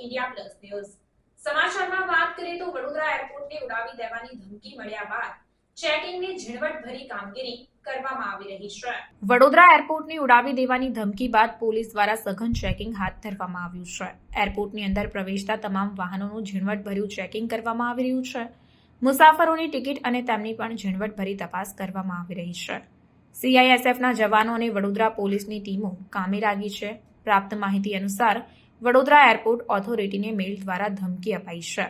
India plus news. સમાચારમાં વાત કરીએ તો વડોદરા એરપોર્ટને ઉડાવી દેવાની ધમકી મળ્યા બાદ છે. વડોદરા એરપોર્ટને ઉડાવી દેવાની ધમકી બાદ પોલીસ દ્વારા સઘન ચેકિંગ હાથ ધરવામાં આવ્યું છે. એરપોર્ટની અંદર પ્રવેશતા તમામ વાહનોનું ઝીણવટભર્યું ચેકિંગ કરવામાં આવી રહ્યું છે. મુસાફરોની ટિકિટ અને તેમની પણ ઝીણવટભરી તપાસ કરવામાં આવી રહી છે. સીઆઈએસએફના જવાનો અને વડોદરા પોલીસની ટીમો કામે લાગી છે. પ્રાપ્ત માહિતી અનુસાર વડોદરા એરપોર્ટ ઓથોરિટીને મેલ દ્વારા ધમકી અપાઈ છે.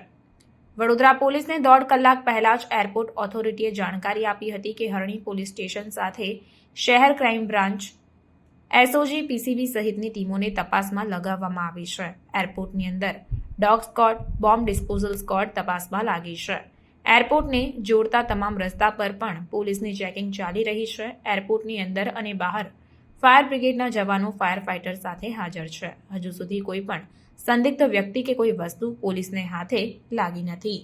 વડોદરા પોલીસને દોઢ કલાક પહેલા જ એરપોર્ટ ઓથોરિટીએ જાણકારી આપી હતી કે હરણી પોલીસ સ્ટેશન સાથે શહેર ક્રાઇમ બ્રાન્ચ એસઓજી પીસીબી સહિતની ટીમોને તપાસમાં લગાવવામાં આવી છે. એરપોર્ટની અંદર dog squad, bomb disposal squad તપાસમાં લાગી છે. એરપોર્ટને જોડતા તમામ રસ્તા પર પણ પોલીસની ચેકિંગ ચાલી રહી છે. એરપોર્ટની અંદર અને બહાર ફાયર બ્રિગેડના જવાનો ફાયર ફાઇટર સાથે હાજર છે. હજુ સુધી કોઈ પણ સંદિગ્ધ વ્યક્તિ કે કોઈ વસ્તુ પોલીસને હાથે લાગી નથી.